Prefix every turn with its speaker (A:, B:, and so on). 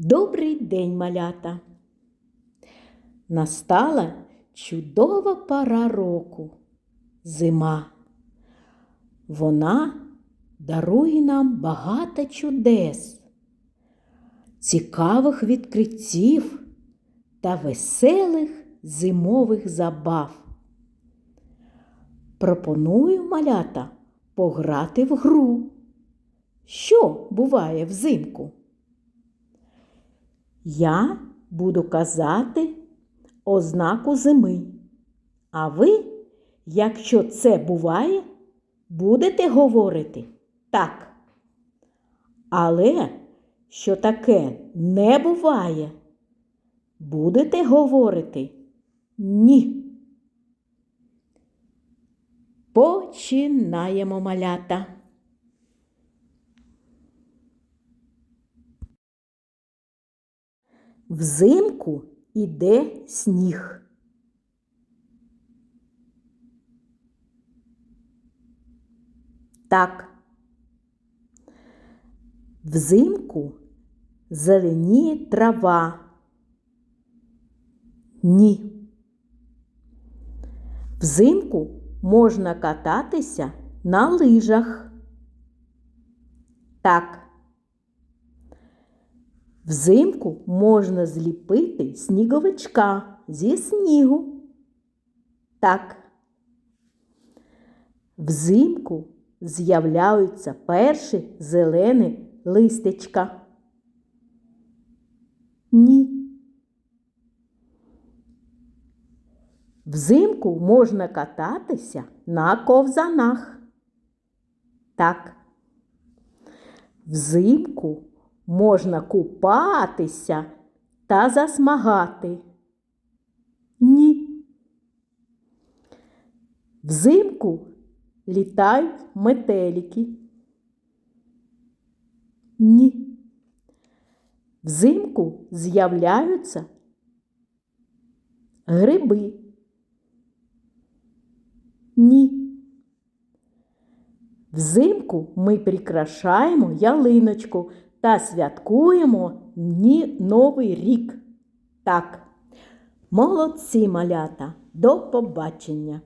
A: Добрий день, малята! Настала чудова пора року зима. Вона дарує нам багато чудес, цікавих відкриттів та веселих зимових забав. Пропоную малята пограти в гру. Що буває взимку? Я буду казати ознаку зими. А ви, якщо це буває, будете говорити так. Але що таке не буває, будете говорити ні. Починаємо малята. Взимку іде сніг. Так. Взимку зеленіє трава. Ні. Взимку можна кататися на лижах. Так. Взимку можна зліпити сніговичка зі снігу. Так. Взимку з'являються перші зелені листечка. Ні. Взимку можна кататися на ковзанах. Так. Взимку можна купатися та засмагати. Ні. Взимку літають метелики. Ні. Взимку з'являються гриби. Ні. Взимку ми прикрашаємо ялиночку та святкуємо Дні Новий рік. Так, молодці малята, до побачення!